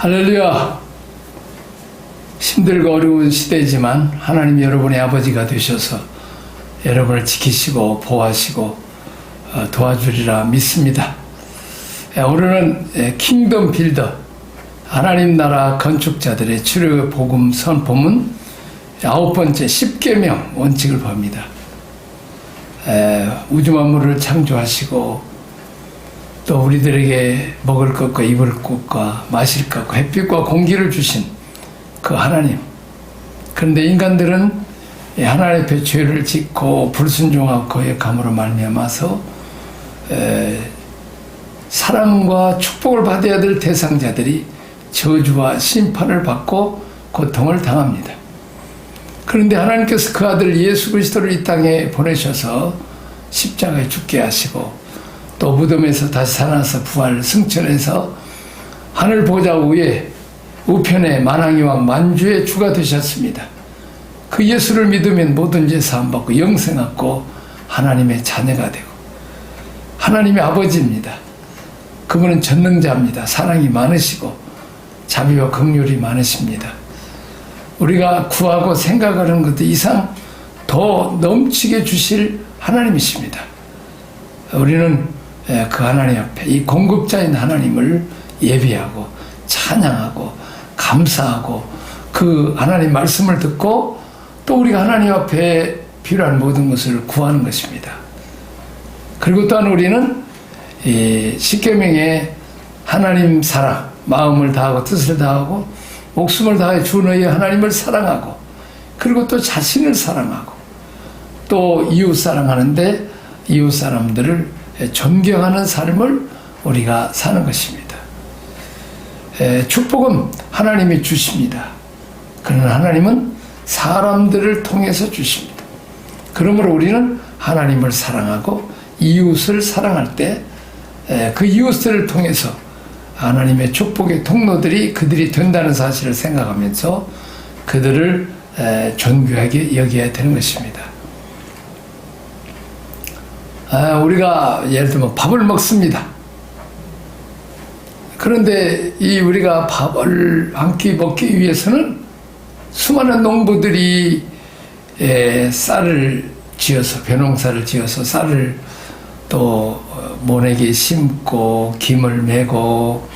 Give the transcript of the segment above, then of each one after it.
할렐루야! 힘들고 어려운 시대지만 하나님 여러분의 아버지가 되셔서 여러분을 지키시고 보호하시고 어, 도와주리라 믿습니다. 예, 오늘은 예, 킹덤 빌더 하나님 나라 건축자들의 치료 복음 선포문 아홉 번째 십계명 원칙을 봅니다. 에, 우주 만물을 창조하시고 또 우리들에게 먹을 것과 입을 것과 마실 것과 햇빛과 공기를 주신 그 하나님. 그런데 인간들은 이 하나님의 앞에 죄를 짓고 불순종하고 거역함으로 말미암아서 에, 사랑과 축복을 받아야 될 대상자들이 저주와 심판을 받고 고통을 당합니다. 그런데 하나님께서 그 아들 예수 그리스도를 이 땅에 보내셔서 십자가에 죽게 하시고 또 무덤에서 다시 살아나서 부활 승천해서 하늘 보좌 위에 우편의 만왕의 왕 만주의 주가 되셨습니다. 그 예수를 믿으면 모든 죄 사함 받고 영생 얻고 하나님의 자녀가 되고 하나님의 아버지입니다. 그분은 전능자입니다. 사랑이 많으시고 자비와 긍휼이 많으십니다. 우리가 구하고 생각하는 것 이상 더 넘치게 주실 하나님이십니다. 우리는 그 하나님 앞에 이 공급자인 하나님을 예비하고 찬양하고 감사하고 그 하나님 말씀을 듣고 또 우리가 하나님 앞에 필요한 모든 것을 구하는 것입니다. 그리고 또한 우리는 이 십계명의 하나님 사랑, 마음을 다하고 뜻을 다하고 목숨을 다해 주 너희 하나님을 사랑하고 그리고 또 자신을 사랑하고 또 이웃 사랑하는데 이웃 사람들을 존경하는 삶을 우리가 사는 것입니다. 축복은 하나님이 주십니다. 그러나 하나님은 사람들을 통해서 주십니다. 그러므로 우리는 하나님을 사랑하고 이웃을 사랑할 때 그 이웃을 통해서 하나님의 축복의 통로들이 그들이 된다는 사실을 생각하면서 그들을 존귀하게 여겨야 되는 것입니다. 아, 우리가 예를 들면 밥을 먹습니다. 그런데 이 우리가 밥을 한 끼 먹기 위해서는 수많은 농부들이 쌀을 지어서 벼농사를 지어서 쌀을 또 모내기 심고 김을 메고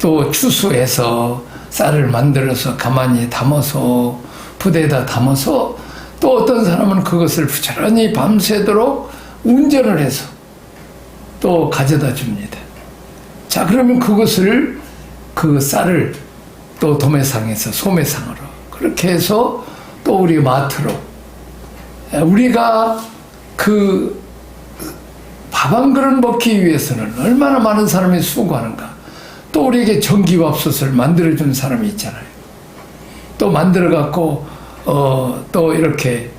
또 추수해서 쌀을 만들어서 가만히 담아서 부대에다 담아서 또 어떤 사람은 그것을 부지런히 밤새도록 운전을 해서 또 가져다 줍니다. 자, 그러면 그것을 그 쌀을 또 도매상에서 소매상으로 그렇게 해서 또 우리 마트로 우리가 그 밥 한 그릇 먹기 위해서는 얼마나 많은 사람이 수고하는가. 또 우리에게 전기밥솥을 만들어준 사람이 있잖아요. 또 만들어갖고, 어, 또 이렇게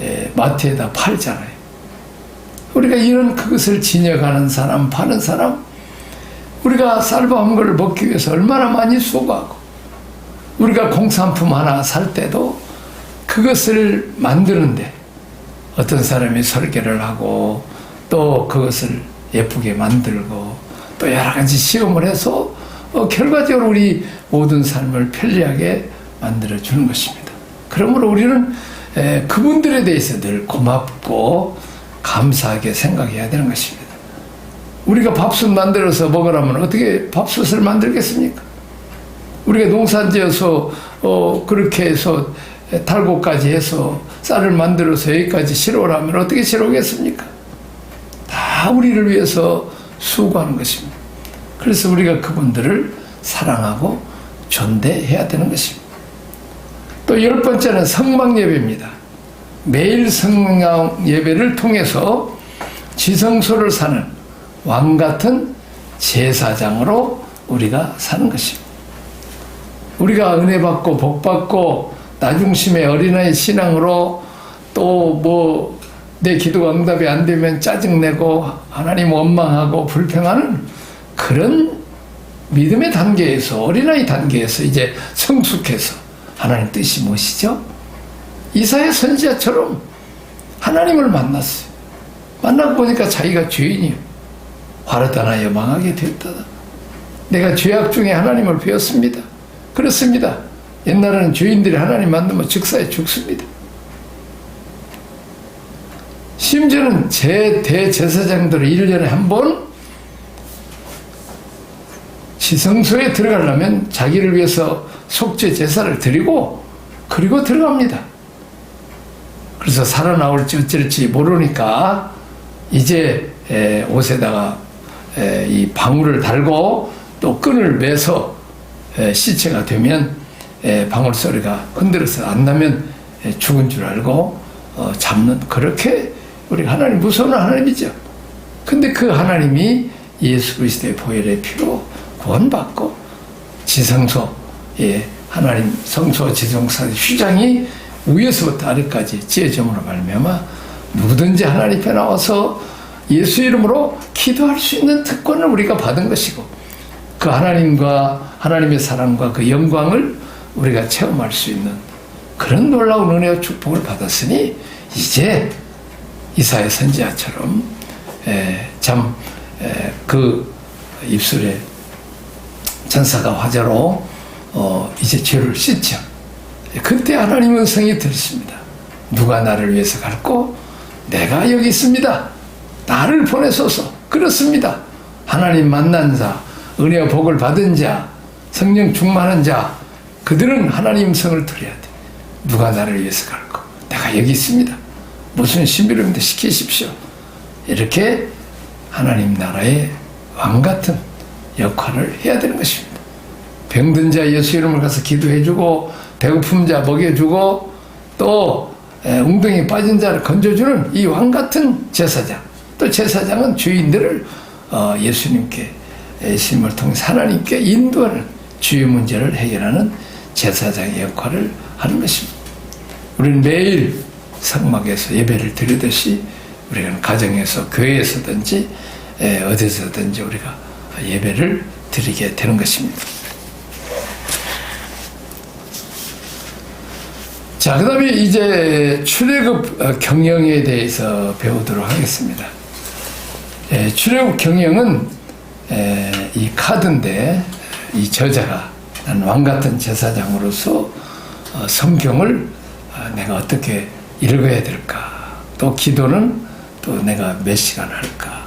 에, 마트에다 팔잖아요. 우리가 이런 그것을 진역하는 사람, 파는 사람, 우리가 쌀밥 한 그릇 먹기 위해서 얼마나 많이 수고하고, 우리가 공산품 하나 살 때도 그것을 만드는데 어떤 사람이 설계를 하고 또 그것을 예쁘게 만들고 또 여러 가지 시험을 해서 어, 결과적으로 우리 모든 삶을 편리하게 만들어 주는 것입니다. 그러므로 우리는 에, 그분들에 대해서 늘 고맙고 감사하게 생각해야 되는 것입니다. 우리가 밥솥 만들어서 먹으라면 어떻게 밥솥을 만들겠습니까? 우리가 농사지어서 어, 그렇게 해서 달고까지 해서 쌀을 만들어서 여기까지 실어오라면 어떻게 실어오겠습니까? 다 우리를 위해서 수고하는 것입니다. 그래서 우리가 그분들을 사랑하고 존대해야 되는 것입니다. 또 열 번째는 성막 예배입니다. 매일 성막 예배를 통해서 지성소를 사는 왕 같은 제사장으로 우리가 사는 것입니다. 우리가 은혜 받고 복 받고 나중심의 어린아이 신앙으로 또 뭐 내 기도가 응답이 안 되면 짜증내고 하나님 원망하고 불평하는 그런 믿음의 단계에서 어린아이 단계에서 이제 성숙해서 하나님 뜻이 무엇이죠? 이사의 선지자처럼 하나님을 만났어요. 만나고 보니까 자기가 죄인이요. 화를 떠나여 망하게 됐다. 내가 죄악 중에 하나님을 배웠습니다. 그렇습니다. 옛날에는 죄인들이 하나님 만나면 즉사에 죽습니다. 심지어는 제 대제사장들을 1년에 한 번 지성소에 들어가려면 자기를 위해서 속죄 제사를 드리고 그리고 들어갑니다. 그래서 살아나올지 어쩔지 모르니까 이제 에, 옷에다가 에, 이 방울을 달고 또 끈을 매서 에, 시체가 되면 에, 방울 소리가 흔들어서 안 나면 에, 죽은 줄 알고 어, 잡는 그렇게 우리 하나님 무서운 하나님이죠. 근데 그 하나님이 예수 그리스도의 보혈의 피로 구원받고 지성소 예, 하나님 성소 지성소 휘장이 위에서부터 아래까지 지어짐으로 말미암아 누구든지 하나님 앞에 나와서 예수 이름으로 기도할 수 있는 특권을 우리가 받은 것이고 그 하나님과 하나님의 사랑과 그 영광을 우리가 체험할 수 있는 그런 놀라운 은혜와 축복을 받았으니 이제 이사의 선지자처럼 참그 입술에 전사가 화자로 어 이제 죄를 씻죠. 그때 하나님은 성이 들으십니다. 누가 나를 위해서 갈고 내가 여기 있습니다. 나를 보내소서. 그렇습니다. 하나님 만난 자, 은혜와 복을 받은 자, 성령 충만한 자, 그들은 하나님 성을 들어야 돼. 누가 나를 위해서 갈고 내가 여기 있습니다. 무슨 신비로움도 시키십시오. 이렇게 하나님 나라의 왕 같은 역할을 해야 되는 것입니다. 병든 자 예수 이름을 가서 기도해주고 배고픔 자 먹여주고 또 웅덩이 빠진 자를 건져주는 이 왕 같은 제사장. 또 제사장은 주인들을 어, 예수님께 예수님을 통해 하나님께 인도하는 주의 문제를 해결하는 제사장의 역할을 하는 것입니다. 우리는 매일 성막에서 예배를 드리듯이 우리는 가정에서 교회에서든지 어디서든지 우리가 예배를 드리게 되는 것입니다. 자, 그 다음에 이제 출애굽 어, 경영에 대해서 배우도록 하겠습니다. 예, 출애굽 경영은 에, 이 카드인데 이 저자가 난 왕 같은 제사장으로서 어, 성경을 어, 내가 어떻게 읽어야 될까? 또 기도는 또 내가 몇 시간 할까?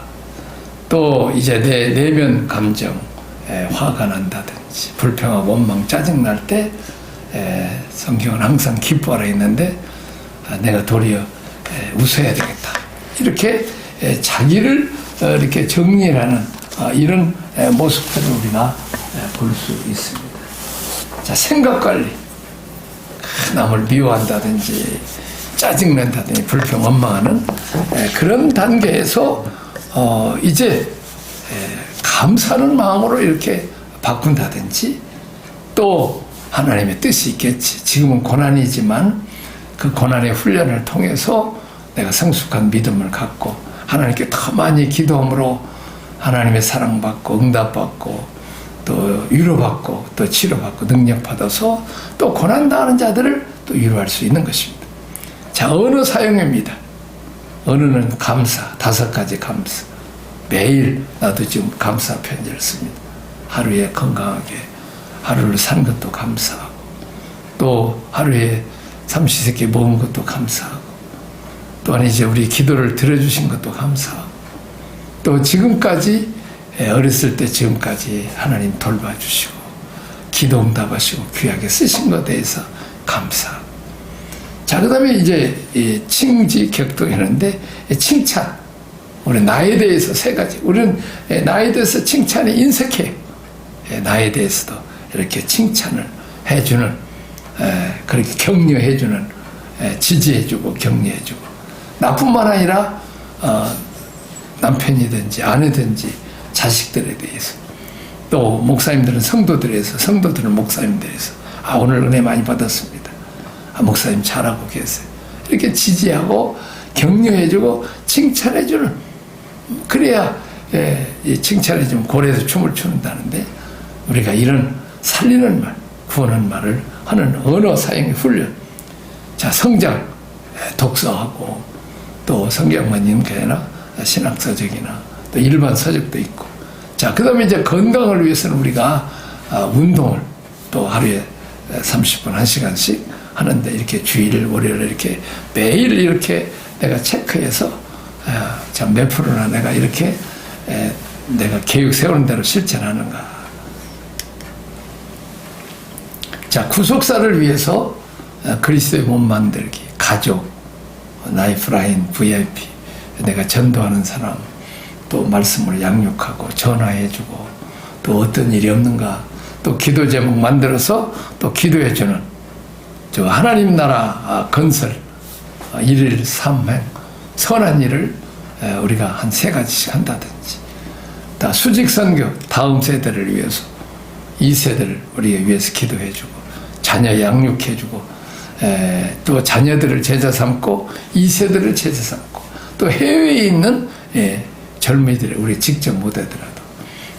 또 이제 내 내면 감정, 에, 화가 난다든지 불평하고 원망, 짜증 날때 에, 성경은 항상 기뻐하라 했는데 아, 내가 도리어 에, 웃어야 되겠다. 이렇게 에, 자기를 어, 이렇게 정리하는 어, 이런 에, 모습들을 우리가 볼 수 있습니다. 자, 생각 관리. 남을 미워한다든지 짜증낸다든지 불평 원망하는 에, 그런 단계에서 어, 이제 에, 감사하는 마음으로 이렇게 바꾼다든지 또 하나님의 뜻이 있겠지. 지금은 고난이지만 그 고난의 훈련을 통해서 내가 성숙한 믿음을 갖고 하나님께 더 많이 기도함으로 하나님의 사랑받고 응답받고 또 위로받고 또 치료받고 능력받아서 또 고난당하는 자들을 또 위로할 수 있는 것입니다. 자, 언어 사용입니다. 언어는 감사, 다섯 가지 감사. 매일 나도 지금 감사 편지를 씁니다. 하루에 건강하게 하루를 산 것도 감사하고 또 하루에 삼시세끼 먹은 것도 감사하고 또한 이제 우리 기도를 들어주신 것도 감사하고 또 지금까지 어렸을 때 지금까지 하나님 돌봐주시고 기도 응답하시고 귀하게 쓰신 것에 대해서 감사하고 자, 그 다음에 이제 칭지 격동했는데 칭찬. 우리 나에 대해서 세 가지. 우리는 나에 대해서 칭찬이 인색해요. 나에 대해서도 이렇게 칭찬을 해주는 그렇게 격려해주는 지지해주고 격려해주고 나뿐만 아니라 어, 남편이든지 아내든지 자식들에 대해서 또 목사님들은 성도들에서 성도들은 목사님들에서 아 오늘 은혜 많이 받았습니다. 아 목사님 잘하고 계세요. 이렇게 지지하고 격려해주고 칭찬해주는 그래야 예, 칭찬해주면 고래에서 춤을 추는다는데 우리가 이런 살리는 말, 구원하는 말을 하는 언어 사용의 훈련. 자, 성장, 독서하고 또 성경만 읽는 게 아니라 신학서적이나 또 일반 서적도 있고 자, 그 다음에 이제 건강을 위해서는 우리가 아, 운동을 또 하루에 30분, 1시간씩 하는데 이렇게 주일, 월요일 이렇게 매일 이렇게 내가 체크해서 아, 참몇 프로나 내가 이렇게 에, 내가 계획 세우는 대로 실천하는가. 자, 구속사를 위해서 어, 그리스도의 몸 만들기, 가족, 라이프라인, VIP, 내가 전도하는 사람, 또 말씀을 양육하고 전화해주고 또 어떤 일이 없는가 또 기도 제목 만들어서 또 기도해주는 저 하나님 나라 아, 건설 아, 일일 삼행 선한 일을 에, 우리가 한 세 가지씩 한다든지. 다 수직 선교 다음 세대를 위해서 이 세대를 우리가 위해서 기도해주고 자녀 양육해주고 에, 또 자녀들을 제자 삼고 이 세대를 제자 삼고 또 해외에 있는 예, 젊은이들 우리 직접 못하더라도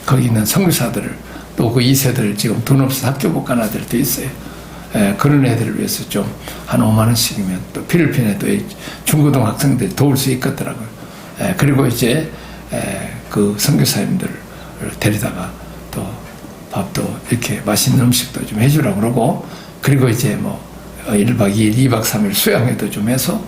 거기 있는 선교사들을 또 그 2세들을 지금 돈 없어 학교 못 가는 아들도 있어요. 에, 그런 애들을 위해서 좀 한 5만 원씩이면 또 필리핀에 또이 중고등 학생들이 도울 수 있겠더라고요. 에, 그리고 이제 에, 그 선교사님들을 데리다가 또 밥도 이렇게 맛있는 음식도 좀 해주라고 그러고 그리고 이제 뭐 1박 2일, 2박 3일 수양회도 좀 해서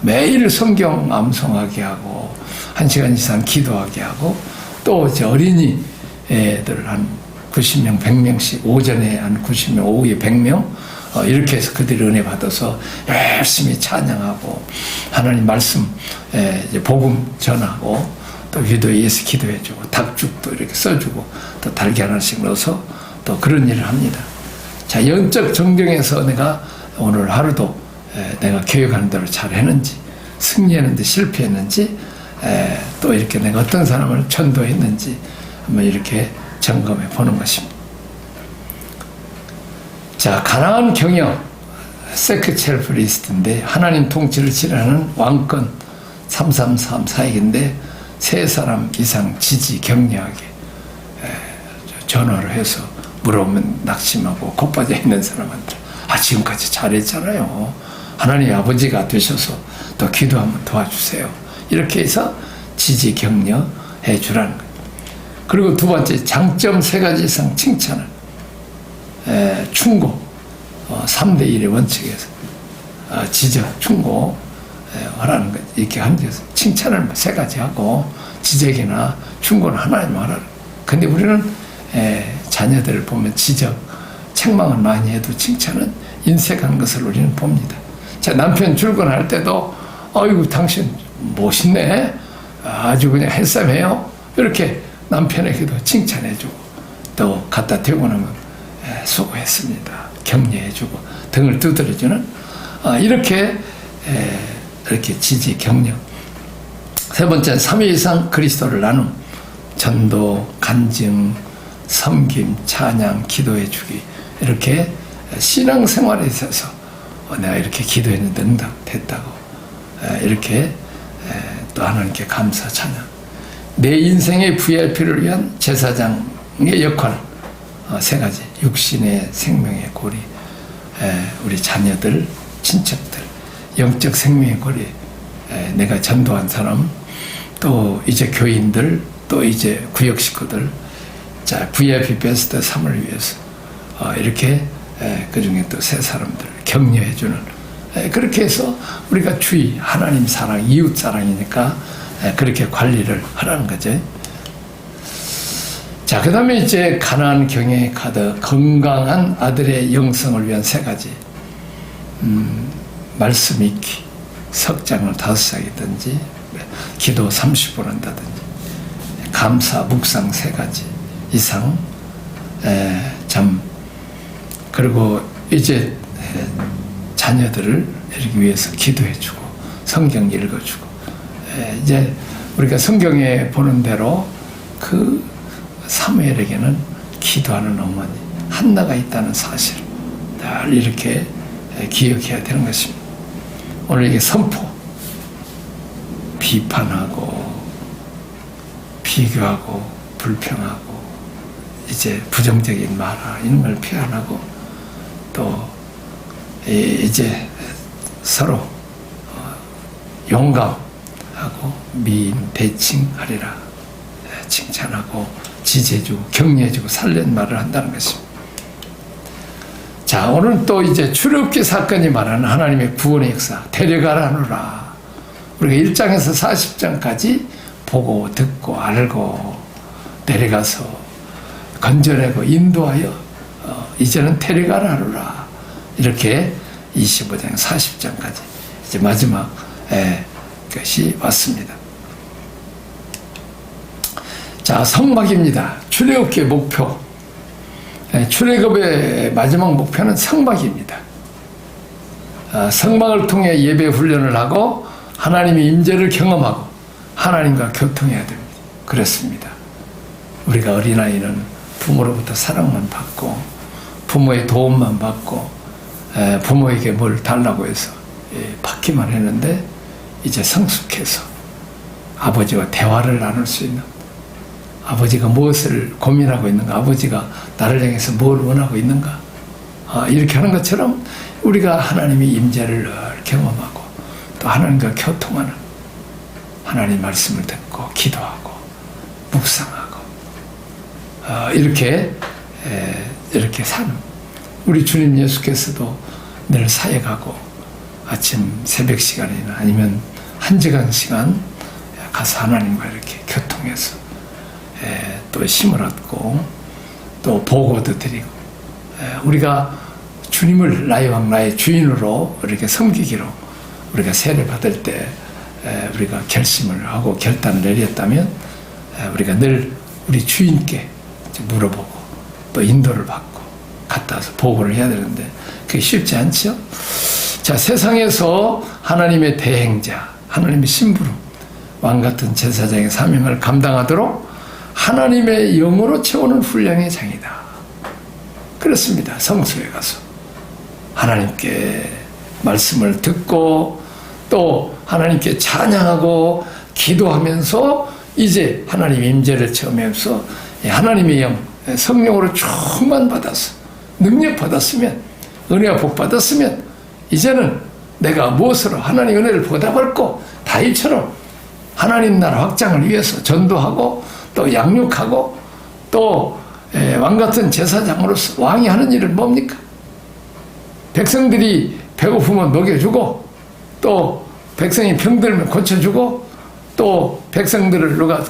매일 성경 암송하게 하고 한 시간 이상 기도하게 하고 또 이제 어린이 애들 한 90명, 100명씩 오전에 한 90명, 오후에 100명 어, 이렇게 해서 그들이 은혜 받아서 열심히 찬양하고 하나님 말씀 에, 이제 복음 전하고 또 기도에 예수 기도해주고 닭죽도 이렇게 써주고 또 달걀 하나씩 넣어서 또 그런 일을 합니다. 자 영적 정경에서 내가 오늘 하루도 에, 내가 계획하는 대로 잘 했는지 승리했는지 실패했는지 에, 또 이렇게 내가 어떤 사람을 전도했는지 한번 이렇게 점검해 보는 것입니다. 자, 가나안 경영 세크첼프 리스트인데 하나님 통치를 실현하는 왕권 333 사역인데 세 사람 이상 지지 격려하게 에, 전화를 해서 물어보면 낙심하고 곧빠져 있는 사람한테. 아 지금까지 잘했잖아요. 하나님 아버지가 되셔서 또 기도 한번 도와주세요. 이렇게 해서 지지 격려해 주라는 거예요. 그리고 두 번째 장점 세 가지 이상 칭찬을. 에, 충고. 어, 3대 1의 원칙에서. 어, 지적 충고. 에, 하라는 것 이렇게 하면서 칭찬을 세 가지 하고 지적이나 충고는 하나님 하라는 근데 우리는 에, 자녀들을 보면 지적 책망을 많이 해도 칭찬은 인색한 것을 우리는 봅니다. 제 남편 출근할 때도 어이구 당신 멋있네. 아주 그냥 헬쌈해요. 이렇게 남편에게도 칭찬해주고 또 갖다 대고 나면 에, 수고했습니다. 격려해주고 등을 두드려주는 아, 이렇게 에, 이렇게 지지 격려. 세 번째는 3회 이상 그리스도를 나눔. 전도 간증 섬김 찬양 기도해 주기. 이렇게 신앙생활에 있어서 어, 내가 이렇게 기도했는데 응답됐다고. 에, 이렇게 에, 또 하나님께 감사 찬양. 내 인생의 VIP를 위한 제사장의 역할. 어, 세 가지. 육신의 생명의 고리. 에, 우리 자녀들 친척들. 영적 생명의 고리. 에, 내가 전도한 사람. 또 이제 교인들. 또 이제 구역 식구들 자 VIP 베스트 3을 위해서 어, 이렇게 그 중에 또 세 사람들을 격려해주는 에, 그렇게 해서 우리가 주의 하나님 사랑 이웃 사랑이니까 에, 그렇게 관리를 하라는 거죠. 자, 그 다음에 이제 가난 경영의 카드 건강한 아들의 영성을 위한 세 가지 음, 말씀 읽기 석장을 다섯 쌍이든지 기도 30분 한다든지 감사 묵상 세 가지 이상 에, 참 그리고 이제 자녀들을 이렇게 위해서 기도해주고 성경 읽어주고 이제 우리가 성경에 보는 대로 그 사무엘에게는 기도하는 어머니 한나가 있다는 사실을 늘 이렇게 기억해야 되는 것입니다. 오늘 이게 선포, 비판하고 비교하고 불평하고 이제 부정적인 말아 이런 걸 표현하고 또 이제 서로 용감하고 미인 대칭하리라 칭찬하고 지지해주고 격려해주고 살리는 말을 한다는 것입니다. 자, 오늘 또 이제 출애굽기 사건이 말하는 하나님의 구원의 역사, 데려가라노라. 우리가 1장에서 40장까지 보고 듣고 알고 내려가서 건져내고 인도하여 어, 이제는 데려가라노라. 이렇게 25장, 40장까지 이제 마지막 에, 것이 왔습니다. 자, 성막입니다. 출애굽기의 목표. 예, 출애굽의 마지막 목표는 성막입니다. 아, 성막을 통해 예배 훈련을 하고 하나님의 임재를 경험하고 하나님과 교통해야 됩니다. 그렇습니다. 우리가 어린아이는 부모로부터 사랑만 받고 부모의 도움만 받고 에, 부모에게 뭘 달라고 해서 예, 받기만 했는데 이제 성숙해서 아버지와 대화를 나눌 수 있는 아버지가 무엇을 고민하고 있는가, 아버지가 나를 향해서 뭘 원하고 있는가, 아, 이렇게 하는 것처럼 우리가 하나님의 임재를 늘 경험하고 또 하나님과 교통하는 하나님 말씀을 듣고 기도하고 묵상하고 아, 이렇게 에, 이렇게 사는 우리 주님 예수께서도 늘 사역하고 아침 새벽 시간이나 아니면 한 시간 시간 가서 하나님과 이렇게 교통해서 에, 또 힘을 얻고 또 보고도 드리고 에, 우리가 주님을 나의 왕 나의 주인으로 이렇게 섬기기로 우리가 세례 받을 때 에, 우리가 결심을 하고 결단을 내렸다면 에, 우리가 늘 우리 주인께 물어보고 또 인도를 받고 갔다 와서 보고를 해야 되는데 그게 쉽지 않죠. 자 세상에서 하나님의 대행자 하나님의 심부름 왕 같은 제사장의 사명을 감당하도록 하나님의 영으로 채우는 훈련의 장이다. 그렇습니다. 성소에 가서 하나님께 말씀을 듣고 또 하나님께 찬양하고 기도하면서 이제 하나님 임재를 체험하면서 하나님의 영 성령으로 충만 받아서 능력 받았으면 은혜와 복 받았으면 이제는 내가 무엇으로 하나님 은혜를 보답할 거 다윗처럼 하나님 나라 확장을 위해서 전도하고 또 양육하고 또 왕 같은 제사장으로서 왕이 하는 일은 뭡니까? 백성들이 배고프면 먹여주고 또 백성이 병들면 고쳐주고 또 백성들을 누가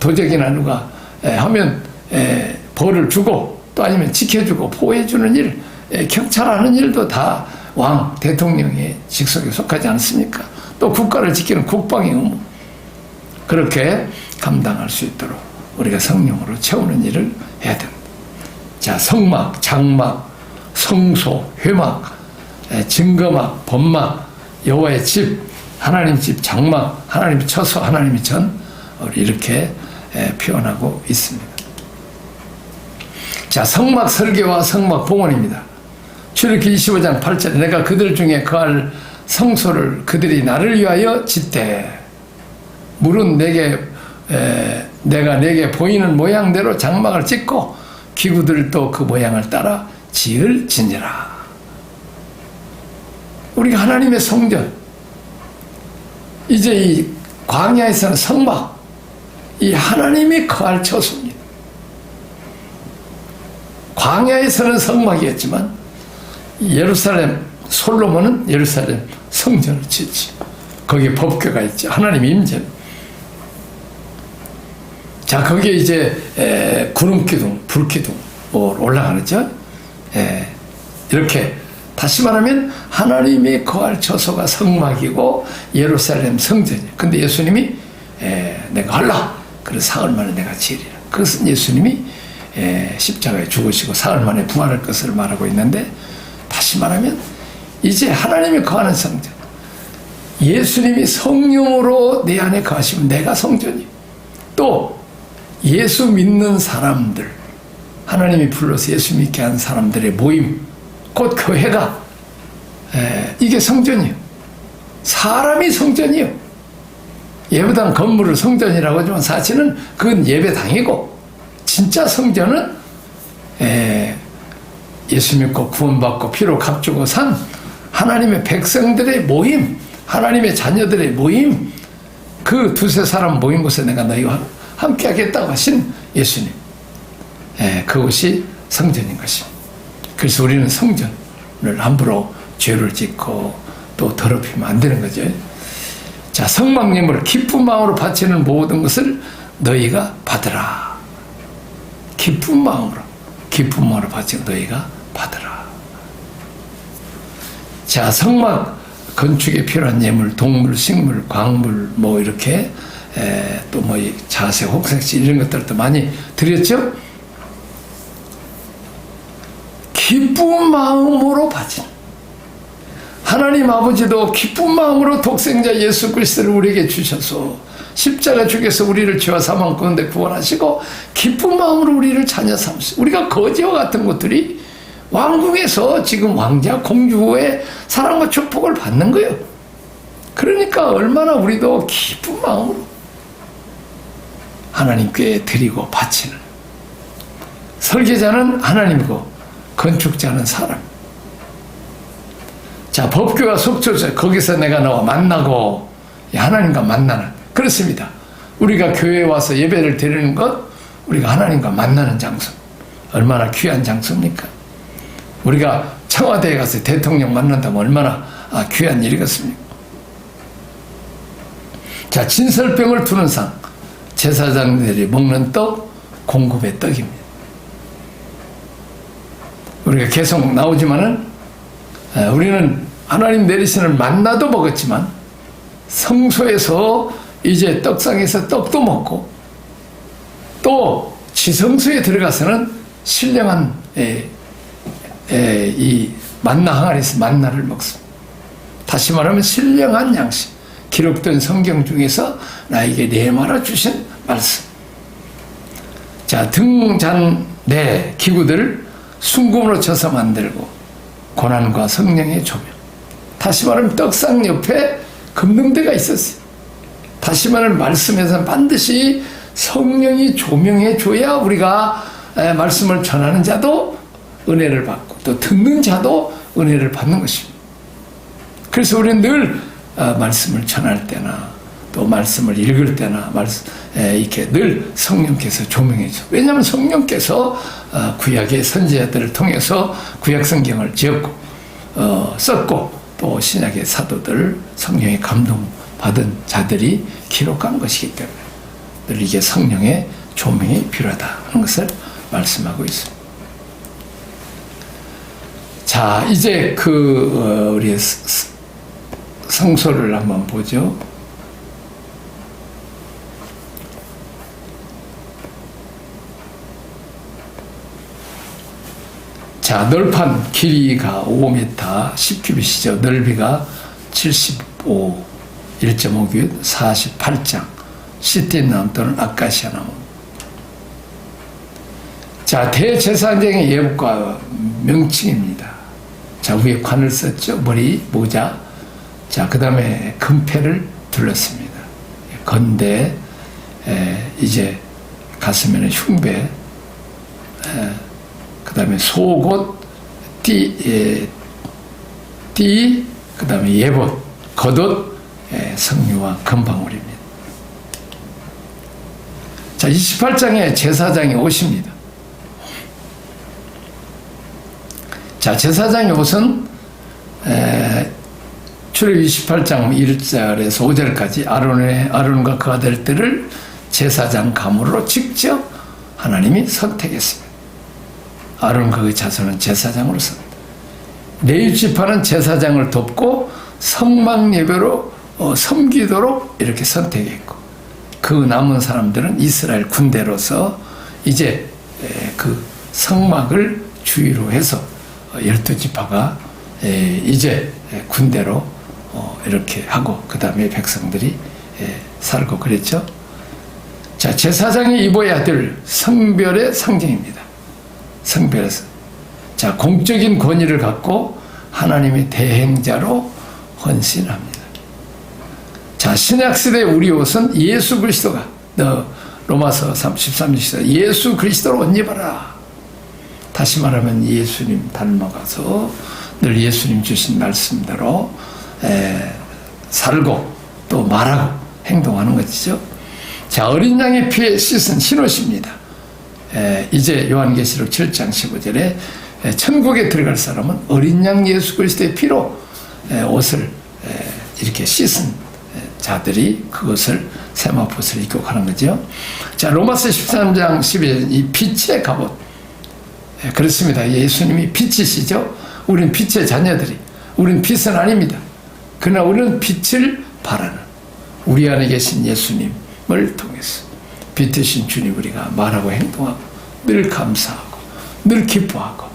도적이나 누가 하면 벌을 주고 또 아니면 지켜주고 보호해주는 일, 경찰하는 일도 다 왕, 대통령의 직속에 속하지 않습니까? 또 국가를 지키는 국방의 의무. 그렇게 감당할 수 있도록 우리가 성령으로 채우는 일을 해야 됩니다. 자, 성막, 장막, 성소, 회막, 증거막, 법막, 여호와의 집, 하나님 집, 장막, 하나님 처소, 하나님의 전, 우리 이렇게 표현하고 있습니다. 자, 성막 설계와 성막 봉헌입니다. 출애굽기 25장 8절에 내가 그들 중에 거할 성소를 그들이 나를 위하여 짓되 물은 내게 에, 내가 내게 보이는 모양대로 장막을 짓고 기구들도 그 모양을 따라 지을 지니라. 우리가 하나님의 성전 이제 이 광야에서는 성막 이 하나님이 거할 처소입니다. 광야에서는 성막이었지만 예루살렘 솔로몬은 예루살렘 성전을 짓지. 거기에 법궤가 있지. 하나님 임재. 자, 거기에 이제 에, 구름 기둥, 불 기둥 뭐 올라가죠. 에, 이렇게 다시 말하면 하나님이 거할 처소가 성막이고 예루살렘 성전이에요. 근데 예수님이 에, 내가 할라. 그래서 사흘 만에 내가 지으리라. 그것은 예수님이 에, 십자가에 죽으시고 사흘 만에 부활할 것을 말하고 있는데 다시 말하면 이제 하나님이 거하는 성전. 예수님이 성령으로 내 안에 거하시면 내가 성전이에요. 또 예수 믿는 사람들, 하나님이 불러서 예수 믿게 한 사람들의 모임, 곧 교회가 에, 이게 성전이에요. 사람이 성전이에요. 예배당 건물을 성전이라고 하지만 사실은 그건 예배당이고 진짜 성전은 에, 예수 믿고 구원받고 피로 값주고 산 하나님의 백성들의 모임, 하나님의 자녀들의 모임, 그 두세 사람 모인 곳에 내가 너희와 함께 하겠다고 하신 예수님. 에, 그것이 성전인 것입니다. 그래서 우리는 성전을 함부로 죄를 짓고 또 더럽히면 안 되는 거죠. 자, 성막님을 기쁜 마음으로 바치는 모든 것을 너희가 받으라. 기쁜 마음으로, 기쁜 마음으로 바치는 너희가 받으라. 자, 성막 건축에 필요한 예물, 동물, 식물, 광물, 뭐 이렇게 또 뭐 자세, 혹색지 이런 것들도 많이 드렸죠. 기쁜 마음으로 바치는 하나님 아버지도 기쁜 마음으로 독생자 예수 그리스도를 우리에게 주셔서 십자가 죽여서 우리를 죄와 사망 가운데 구원하시고 기쁜 마음으로 우리를 자녀 삼으시 우리가 거지와 같은 것들이 왕궁에서 지금 왕자 공주의 사랑과 축복을 받는 거예요. 그러니까 얼마나 우리도 기쁜 마음으로 하나님께 드리고 바치는 설계자는 하나님이고 건축자는 사람. 자, 법교가 속초죠. 거기서 내가 너와 만나고 하나님과 만나는 그렇습니다. 우리가 교회에 와서 예배를 드리는 것 우리가 하나님과 만나는 장소. 얼마나 귀한 장소입니까? 우리가 청와대에 가서 대통령 만난다면 얼마나 아, 귀한 일이겠습니까? 자, 진설병을 두는 상. 제사장들이 먹는 떡, 공급의 떡입니다. 우리가 계속 나오지만은 우리는 하나님 내리시는 만나도 먹었지만 성소에서 이제 떡상에서 떡도 먹고 또 지성소에 들어가서는 신령한 에, 에, 이 만나 항아리에서 만나를 먹습니다. 다시 말하면 신령한 양식. 기록된 성경 중에서 나에게 내말아 주신 말씀. 자, 등잔 내 기구들을 순금으로 쳐서 만들고 고난과 성령의 조명. 다시 말하면 떡상 옆에 금등대가 있었어요. 다시 말하면 말씀에서 반드시 성령이 조명해 줘야 우리가 말씀을 전하는 자도 은혜를 받고 또 듣는 자도 은혜를 받는 것입니다. 그래서 우리는 늘 어, 말씀을 전할 때나 또 말씀을 읽을 때나 말씀 이렇게 늘 성령께서 조명해 줘. 왜냐하면 성령께서 어, 구약의 선지자들을 통해서 구약 성경을 지었고 어, 썼고 또 신약의 사도들 성령의 감동 받은 자들이 기록한 것이기 때문에 늘 이게 성령의 조명이 필요하다 하는 것을 말씀하고 있습니다. 자, 이제 그 우리 성소를 한번 보죠. 자, 널판 길이가 5m 10큐빗이죠. 넓이가 75, 1.5규 48장. 시티나무 또는 아카시아 나무. 자, 대제사장의 예복과 명칭입니다. 자, 위에 관을 썼죠. 머리, 모자. 자, 그 다음에 금패를 둘렀습니다. 건대, 에, 이제 가슴에는 흉배, 그 다음에 속옷, 띠, 예, 띠, 그 다음에 예봇, 겉옷, 예, 성류와 금방울입니다. 자, 28장에 제사장이 오십니다. 자, 제사장의 옷은 에, 출입 28장 1절에서 5절까지 아론의 아론과 그 아들들을 제사장 가문으로 직접 하나님이 선택했습니다. 아론과 그 자손은 제사장으로 섭니다. 레위 지파는 제사장을 돕고 성막 예배로 어, 섬기도록 이렇게 선택했고 그 남은 사람들은 이스라엘 군대로서 이제 에, 그 성막을 주위로 해서 어, 열두 지파가 에, 이제 군대로 어, 이렇게 하고 그 다음에 백성들이 예, 살고 그랬죠. 자 제사장이 입어야 될 성별의 상징입니다. 성별에서 자 공적인 권위를 갖고 하나님의 대행자로 헌신합니다. 자 신약 시대 우리 옷은 예수 그리스도가 너 로마서 33절 예수 그리스도로 옷 입어라. 다시 말하면 예수님 닮아가서 늘 예수님 주신 말씀대로 에, 살고 또 말하고 행동하는 것이죠. 자, 어린 양의 피에 씻은 신옷입니다. 에, 이제 요한계시록 7장 15절에 에, 천국에 들어갈 사람은 어린 양 예수 그리스도의 피로 에, 옷을 에, 이렇게 씻은 에, 자들이 그것을 세마포스를 입고 가는 거죠. 자 로마서 13장 12절 이 빛의 갑옷 예, 그렇습니다. 예수님이 빛이시죠. 우린 빛의 자녀들이. 우린 빛은 아닙니다. 그러나 우리는 빛을 바라는 우리 안에 계신 예수님을 통해서 빛이신 주님 우리가 말하고 행동하고 늘 감사하고 늘 기뻐하고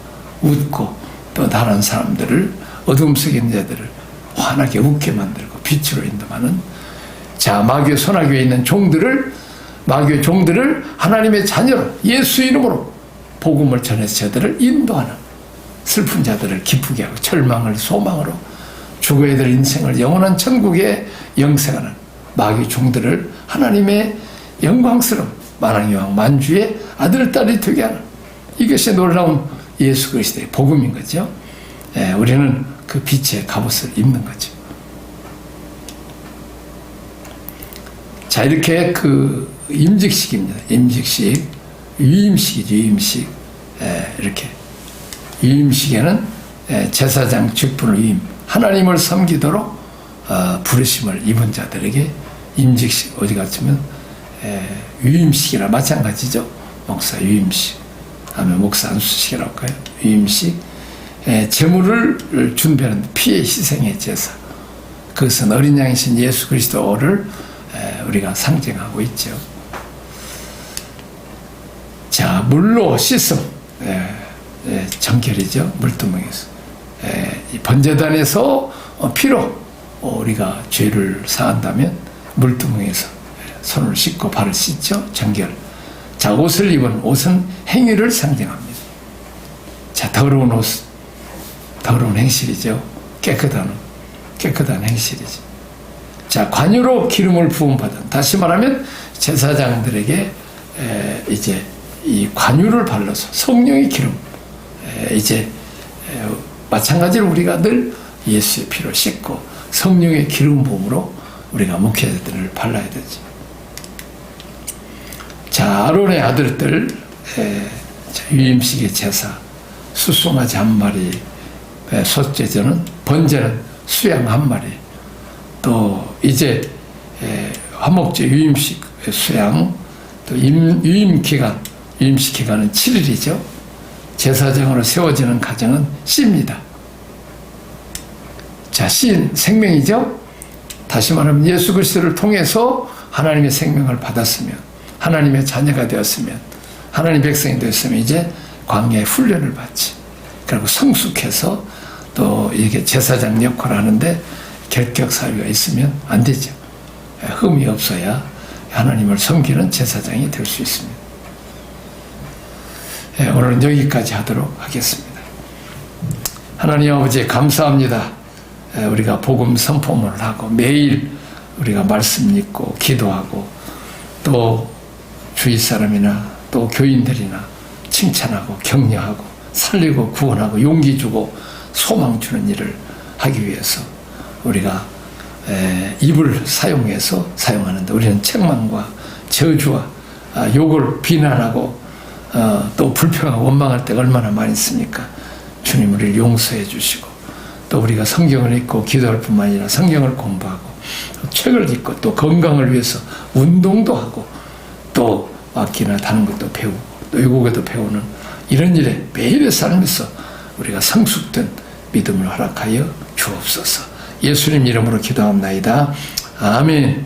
웃고 또 다른 사람들을 어둠 속에 있는 자들을 환하게 웃게 만들고 빛으로 인도하는 자 마귀의 손아귀에 있는 종들을 마귀의 종들을 하나님의 자녀로 예수 이름으로 복음을 전해서 저들을 인도하는 슬픈 자들을 기쁘게 하고 절망을 소망으로 죽어야 될 인생을 영원한 천국에 영생하는 마귀 종들을 하나님의 영광스러운 만왕여왕 만주의 아들 딸이 되게 하는 이것이 놀라운 예수 그리스도의 복음인 거죠. 예, 우리는 그 빛의 갑옷을 입는 거죠. 자 이렇게 그 임직식입니다. 임직식 유임식이죠. 유임식 예, 이렇게 유임식에는 예, 제사장 직분을 위임 하나님을 섬기도록 어, 부르심을 입은 자들에게 임직식 어디 갔으면 예, 유임식이나 마찬가지죠. 목사 유임식 하면 목사 안수식이라고 할까요? 유임식 예, 제물을 준비하는 피의 희생의 제사 그것은 어린 양이신 예수 그리스도를 예, 우리가 상징하고 있죠. 자 물로 씻음 예, 예, 정결이죠 물두멍에서 예, 이 번제단에서 어, 피로 어, 우리가 죄를 사한다면 물두멍에서 예, 손을 씻고 발을 씻죠. 정결. 자 옷을 입은 옷은 행위를 상징합니다. 자 더러운 옷. 더러운 행실이죠. 깨끗한 옷. 깨끗한 행실이죠. 자 관유로 기름을 부음받은 다시 말하면 제사장들에게 에, 이제 이 관유를 발라서 성령의 기름 에, 이제 에, 마찬가지로 우리가 늘 예수의 피로 씻고 성령의 기름 부음으로 우리가 목회자들을 발라야 되지. 자 아론의 아들들 유임식의 제사 수송아지 한 마리 에, 소제전은 번제는 수양 한 마리 또 이제 에, 화목제 유임식 수양 또 임, 유임 기간 유임식 기간은 7일이죠. 제사장으로 세워지는 가정은 씨입니다. 자, 씨인 생명이죠. 다시 말하면 예수 그리스도를 통해서 하나님의 생명을 받았으면 하나님의 자녀가 되었으면 하나님 백성이 되었으면 이제 광야의 훈련을 받지. 그리고 성숙해서 또 이게 제사장 역할을 하는데 결격 사유가 있으면 안 되죠. 흠이 없어야 하나님을 섬기는 제사장이 될 수 있습니다. 예, 오늘은 여기까지 하도록 하겠습니다. 하나님 아버지 감사합니다. 예, 우리가 복음 선포문을 하고 매일 우리가 말씀 읽고 기도하고 또 주위 사람이나 또 교인들이나 칭찬하고 격려하고 살리고 구원하고 용기 주고 소망 주는 일을 하기 위해서 우리가 에, 입을 사용해서 사용하는데 우리는 책망과 저주와 아, 욕을 비난하고 어, 또 불평하고 원망할 때가 얼마나 많이 있습니까? 주님 우리를 용서해 주시고 또 우리가 성경을 읽고 기도할 뿐만 아니라 성경을 공부하고 책을 읽고 또 건강을 위해서 운동도 하고 또 악기나 다른 것도 배우고 또 외국어도 배우는 이런 일에 매일의 삶에서 우리가 성숙된 믿음을 허락하여 주옵소서. 예수님 이름으로 기도합나이다. 아멘.